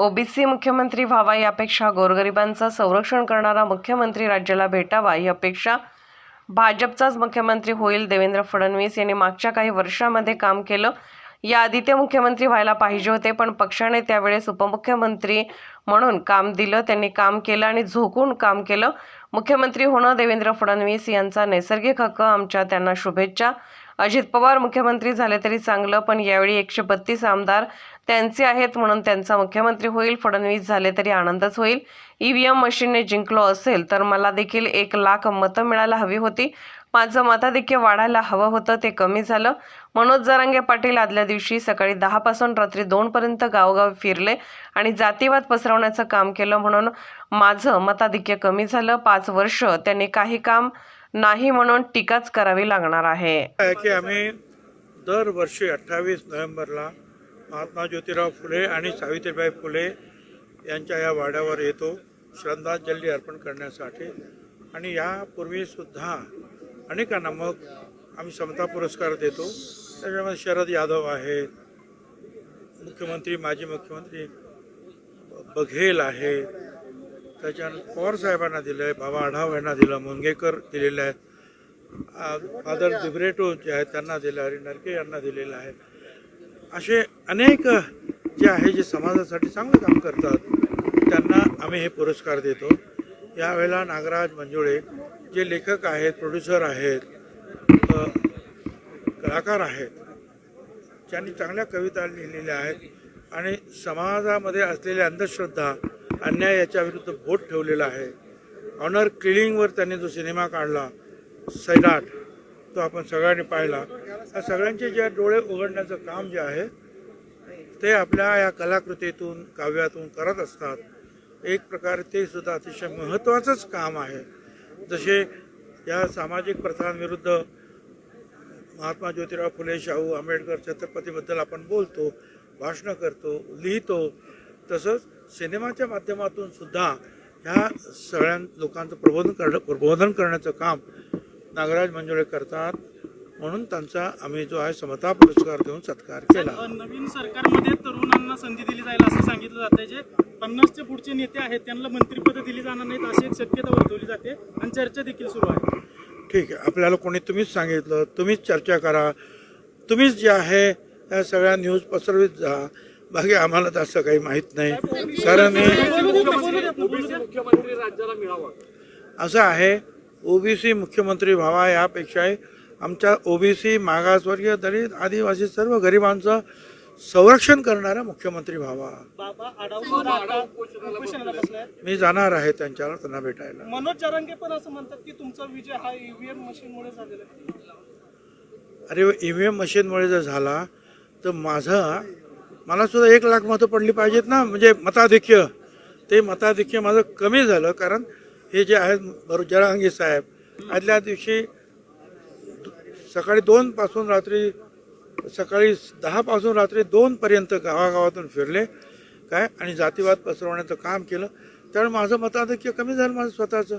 OBC मुख्यमंत्री व्हावा यापेक्षा गोरगरिबांचं संरक्षण करणारा मुख्यमंत्री राज्याला भेटावा ही अपेक्षा. भाजपचाच मुख्यमंत्री होईल देवेंद्र फडणवीस. यांनी मागच्या काही वर्षामध्ये काम केलं. याआधी ते मुख्यमंत्री व्हायला पाहिजे होते पण पक्षाने त्यावेळेस उपमुख्यमंत्री म्हणून काम दिलं. त्यांनी काम केलं आणि झोकून काम केलं. मुख्यमंत्री होणं देवेंद्र फडणवीस यांचा नैसर्गिक हक्क. आमच्या त्यांना शुभेच्छा. अजित पवार मुख्यमंत्री झाले तरी चांगलं पण यावेळी एकशे बत्तीस आमदार त्यांचे आहेत म्हणून त्यांचा मुख्यमंत्री होईल फडणवीस झाले तरी आनंदच होईल. ईव्हीएम मशीनने जिंकलो असेल तर मला देखील एक लाख मतं मिळायला हवी होती. माझं मताधिक्य वाढायला हवं होतं ते कमी झालं. मनोज जरांगे पाटील आदल्या दिवशी सकाळी दहापासून रात्री दोनपर्यंत गावोगाव फिरले आणि जातीवाद पसरवण्याचं काम केलं म्हणून माझं मताधिक्य कमी झालं. पाच वर्ष त्यांनी काही काम नाही म्हणून टीकाच करावी लागणार आहे. की आम्ही दरवर्षी अठ्ठावीस नोव्हेंबरला महात्मा ज्योतिराव फुले आणि सावित्रीबाई फुले यांच्या या वाड्यावर येतो श्रद्धांजली अर्पण करण्यासाठी. आणि यापूर्वीसुद्धा अनेकांना मग आम्ही समता पुरस्कार देतो. त्याच्यामध्ये शरद यादव आहेत मुख्यमंत्री माजी मुख्यमंत्री बघेल आहे. त्याच्यानंतर पवार साहेबांना दिलं आहे बाबा आढाव यांना दिलं मुंगेकर दिलेलं आहे फादर दिब्रेटो जे आहेत त्यांना दिलं हरी नरके यांना दिलेलं आहे. असे अनेक जे आहे जे समाजासाठी चांगलं काम करतात त्यांना आम्ही हे पुरस्कार देतो. यावेळेला नागराज मंजुळे जे लेखक आहेत प्रोड्युसर आहेत कलाकार आहेत ज्यांनी चांगल्या कविता लिहिलेल्या आहेत आणि समाजामध्ये असलेल्या अंधश्रद्धा अन्याय याच्या विरुद्ध बोट ठेवलेला आहे. ऑनर किलिंगवर त्यांनी जो सिनेमा काढला सैराट तो आपण सगळ्यांनी पाहिला. या सगळ्यांचे जे डोळे उघडण्याचं काम जे आहे ते आपल्या या कलाकृतीतून काव्यातून करत असतात. एक प्रकारे ते सुद्धा अतिशय महत्त्वाचंच काम आहे. जसे या सामाजिक प्रथांविरुद्ध महात्मा ज्योतिराव फुले शाहू आंबेडकर छत्रपतीबद्दल आपण बोलतो भाषणं करतो लिहितो तसंच सिनेमाच्या माध्यमातून सुद्धा ह्या सगळ्या लोकांचं प्रबोधन करणं प्रबोधन करण्याचं काम नागराज मंजुळे करतात. म्हणून त्यांचा आम्ही जो आहे समता पुरस्कार देऊन सत्कार केला. नवीन सरकारमध्ये तरुणांना संधी दिली जाईल असं सांगितलं जातंय जे पन्नासचे पुढचे नेते आहेत त्यांना मंत्रिपद दिली जाणार नाहीत अशी एक शक्यता वर्तवली जाते आणि चर्चा देखील सुरू आहे. ठीक आहे. आपल्याला कोणी तुम्हीच सांगितलं तुम्हीच चर्चा करा. तुम्हीच जे आहे या सगळ्या न्यूज पसरवीत जा. बाकी आम्हाला तर असं काही माहीत नाही. कारण हे असं आहे ओबीसी मुख्यमंत्री व्हावा यापेक्षाही आमच्या ओबीसी मागासवर्गीय दलित आदिवासी सर्व गरिबांचं संरक्षण करणारा मुख्यमंत्री व्हावा. मी जाणार आहे त्यांच्यावर त्यांना भेटायला. मनोज जरांगे पण असं म्हणतात की तुमचा विजय हा ईव्हीएम मशीनमुळे झालेला अरे ई व्ही एम मशीनमुळे जर झाला तर माझं मला सुद्धा एक लाख मतं पडली पाहिजेत ना. म्हणजे मताधिक्य. ते मताधिक्य माझं कमी झालं कारण हे जे आहेत बरो जरांगी साहेब आदल्या दिवशी सकाळी दोनपासून रात्री सकाळी दहापासून रात्री दोनपर्यंत गावागावातून फिरले. काय? आणि जातीवाद पसरवण्याचं काम केलं. त्यामुळे माझं मताधिक्य कमी झालं माझं स्वतःचं.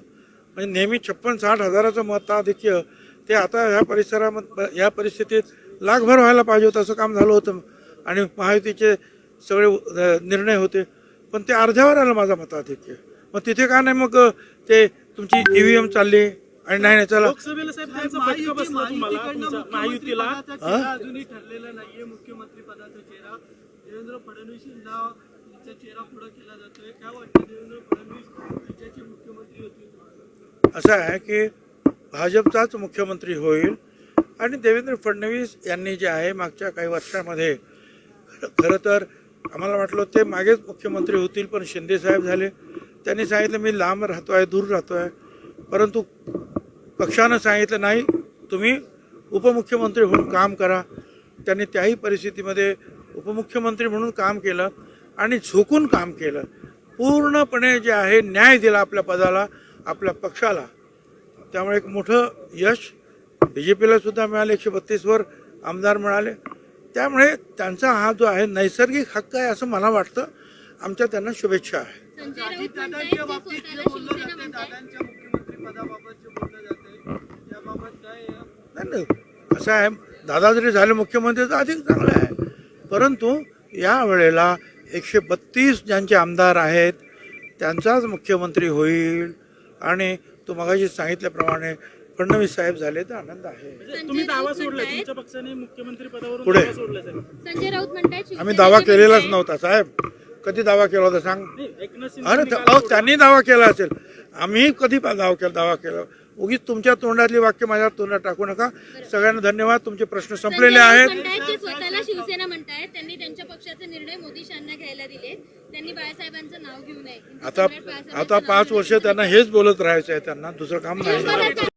म्हणजे नेहमी छप्पन साठ हजाराचं मताधिक्य ते आता ह्या परिसरामध्ये या परिस्थितीत लाखभर व्हायला पाहिजे होतं असं काम झालं होतं. आणि महायुतीचे सगळे निर्णय होते. पण ते अर्ध्यावर आलं माझं मताधिक्य. मग तिथे का नाही मग ते तुमची ई व्ही एम चालली आणि नाही नाही चला. लोकसभेला साहेब त्यांचा फटका बसला तुम्हाला तुमच्या महायुतीला? अजूनही ठरलेला नाहीये. मुख्यमंत्री पदाचा चेहरा देवेंद्र फडणवीसांना त्यांचा चेहरा पुढे केला जातोय. काय वाटतं देवेंद्र फडणवीस राज्याचे मुख्यमंत्री होतील? असं आहे की भाजपचाच मुख्यमंत्री होईल आणि देवेंद्र फडणवीस यांनी जे आहे मागच्या काही वर्षामध्ये खरं तर आम्हाला वाटलं ते मागेच मुख्यमंत्री होतील पण शिंदेसाहेब झाले. त्यांनी सांगितलं मी लांब राहतो आहे दूर राहतो आहे परंतु पक्षानं सांगितलं नाही तुम्ही उपमुख्यमंत्री म्हणून काम करा. त्यांनी त्याही परिस्थितीमध्ये उपमुख्यमंत्री म्हणून काम केलं आणि झोकून काम केलं. पूर्णपणे जे आहे न्याय दिला आपल्या पदाला आपल्या पक्षाला. त्यामुळे एक मोठं यश बी जे पीलासुद्धा मिळालं एकशे बत्तीसवर आमदार मिळाले. त्यामुळे त्यांचा हा जो आहे नैसर्गिक हक्क आहे असं मला वाटतं. आमच्या त्यांना शुभेच्छा आहे. नाही. असं आहे दादा जरी झाले मुख्यमंत्री तर अधिक चांगलं आहे. परंतु या वेळेला एकशे बत्तीस ज्यांचे आमदार आहेत त्यांचाच मुख्यमंत्री होईल. आणि तू मगाशी सांगितल्याप्रमाणे फडणवीस साहेब झाले तर आनंद आहे. म्हणजे तुम्ही दावा सोडलाय तुमच्या पक्षाने मुख्यमंत्री पदावरून पुढे. दावा सोडलाय साहेब. संजय राऊत आम्ही दावा शिवसेनेचे केलेलाच नव्हता साहेब. कधी दावा केला होता सांग? नाही, एकनाथ शिंदे अरे अहो सोडला. त्यांनी दावा केला असेल. आम्ही कधी पा- दावा केला दावा केला? उगीच तुमच्या तोंडातली वाक्य माझ्या तोंडात टाकू नका. सगळ्यांना धन्यवाद तुमचे प्रश्न संजय संपलेले राऊत आहेत. म्हणतायत स्वतःला शिवसेना म्हणतायत त्यांनी त्यांच्या पक्षाचे निर्णय घ्यायला दिले त्यांनी बाळासाहेबांचं नाव घेऊ नये. आता आता पाच वर्ष त्यांना हेच बोलत राहायचं आहे त्यांना. दुसरं काम नाही.